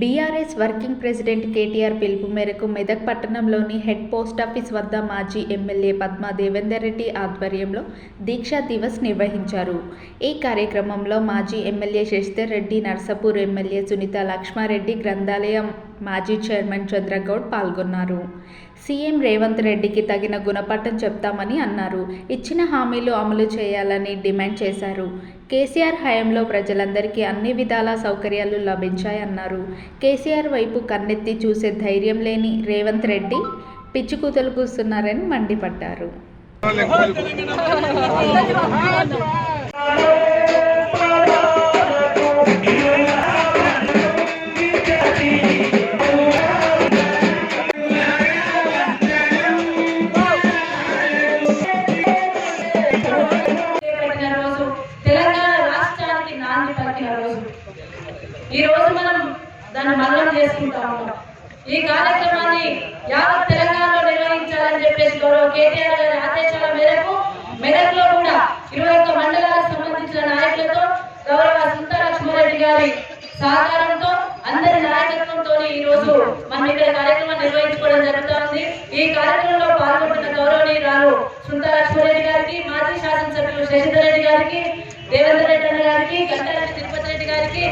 BRS working president KTR పిలుపు మేరకు మెదక్ పట్టణంలోని హెడ్ పోస్టాఫీస్ వద్ద మాజీ ఎమ్మెల్యే పద్మా దేవేందర్ రెడ్డి ఆధ్వర్యంలో దీక్షా దివస్ నిర్వహించారు. ఈ కార్యక్రమంలో మాజీ ఎమ్మెల్యే శశిధర్ రెడ్డి నర్సపూర్ ఎమ్మెల్యే సునీత లక్ష్మారెడ్డి గ్రంథాలయం మాజీ చైర్మన్ చంద్రగౌడ్ పాల్గొన్నారు. సీఎం రేవంత్ రెడ్డికి తగిన గుణపాఠం చెప్తామని అన్నారు. ఇచ్చిన హామీలు అమలు చేయాలని డిమాండ్ చేశారు. కేసీఆర్ హయాంలో ప్రజలందరికీ అన్ని విధాల సౌకర్యాలు లభించాయన్నారు. కేసీఆర్ వైపు కన్నెత్తి చూసే ధైర్యం లేని రేవంత్ రెడ్డి పిచ్చికూతలు కూస్తున్నారని మండిపడ్డారు. రోజు ఈ రోజు మనం దాన్ని మరణం చేసుకుంటా ఉన్నాం ఈ కార్యక్రమాన్ని యావత్ తెలంగాణలో నిర్వహించాలని చెప్పేసి గౌరవ కేటీఆర్ గారి ఆదేశాల మేరకు మెదక్లో కూడా ఇరవై ఒక్క మండలాలకు సంబంధించిన నాయకులతో గౌరవ సుందరలక్ష్మారెడ్డి గారి సహకారంతో అందరి నాయకత్వంతో ఈ రోజు మనం ఇక్కడ కార్యక్రమం నిర్వహించుకోవడం జరుగుతుంది. ఈ కార్యక్రమంలో పాల్గొంటున్న గౌరవనీయురాలు సుందరలక్ష్మారెడ్డి గారికి మాజీ శాసనసభ్యులు శశిధర్ రెడ్డి గారికి దేవేంద్ర రెడ్డి గారికి గంటారెడ్డి తిరుపతి గారికి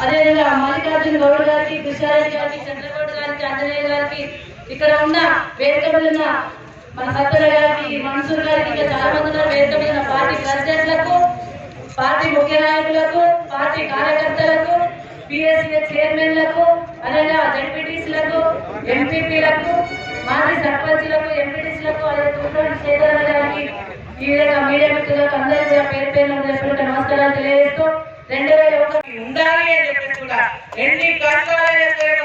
అదేవిధంగా మల్లికార్జున గౌడ్ గారికి కృష్ణారెడ్డి గారికి చంద్రగౌడ్ గారికి ఆంజనేయ గారికి ఇక్కడ ఉన్న వేదిక మీద ఉన్న మన సత్తుల గారికి మన్సూర్ గారికి ఇంకా చాలా మంది ఉన్నారు. వేదిక మీద ఉన్న పార్టీ ప్రెసిడెంట్లకు పార్టీ ముఖ్య నాయకులకు పార్టీ కార్యకర్తలకు పిఎస్ఏ చైర్మన్లకు అలాగే జడ్పీటీసీలకు ఎంపీపీలకు మాజీ సర్పంచ్లకు ఎంపీటీసీలకు అలాగే తూర్పు సేదర గారికి ఈ విధంగా మీడియా మిత్రులకు అందరికీ కూడా పేరు పేరు ఎన్ని కష్టాలైనా సరే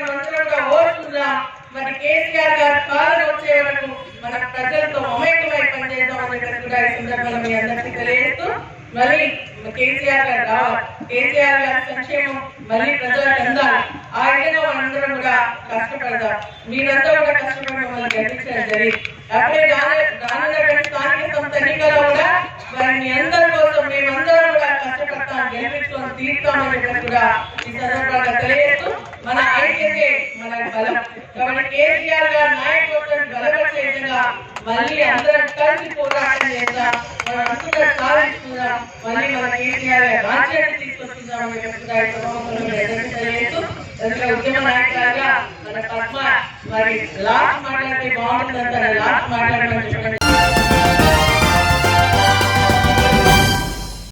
ఓడుతుందా మరి కేసీఆర్ గారి పాలన వచ్చే వరకు మన ప్రజలతో మమేకమై పనిచేద్దామని చెప్పేసి కూడా ఈ సందర్భంగా మీ అందరికీ తెలియజేస్తూ మళ్ళీ కేసీఆర్ గారు రావాలి కేసీఆర్ గారి సంక్షేమం మళ్ళీ ప్రజలకు అందాలి. ఆ విధంగా మనందరం కూడా కష్టపడదాం. మీరందరూ కూడా కష్టపడి మమ్మల్ని గెలిపించడం జరిగింది. అప్పుడే రాను- రానున్నటువంటి స్థానిక సంస్థ ఎన్నికల్లో కూడా మరి మీ అందరి కోసం మేమందరం కూడా కష్టపడతాం గెలిపించుకొని బాగుంటుంది ఈ సందర్భంగా తెలియజేస్తూ మన ఐక్యతే మన బలం. కాబట్టి కేసీఆర్ నాయకత్వాన్ని బలపరిచే విధంగా మళ్ళీ అందరం కలిసి పోరాటం చేద్దాం. మనం సాధించుకుందాం. మళ్ళీ మన కేసీఆర్ రాజ్యాన్ని ఈ తెలియజేస్తూ ఉద్యమ నాయకులుగా మన పద్మ మరి లాస్ట్ మాట్లాడితే లాస్ట్ మాట్లాడమని చెప్పండి.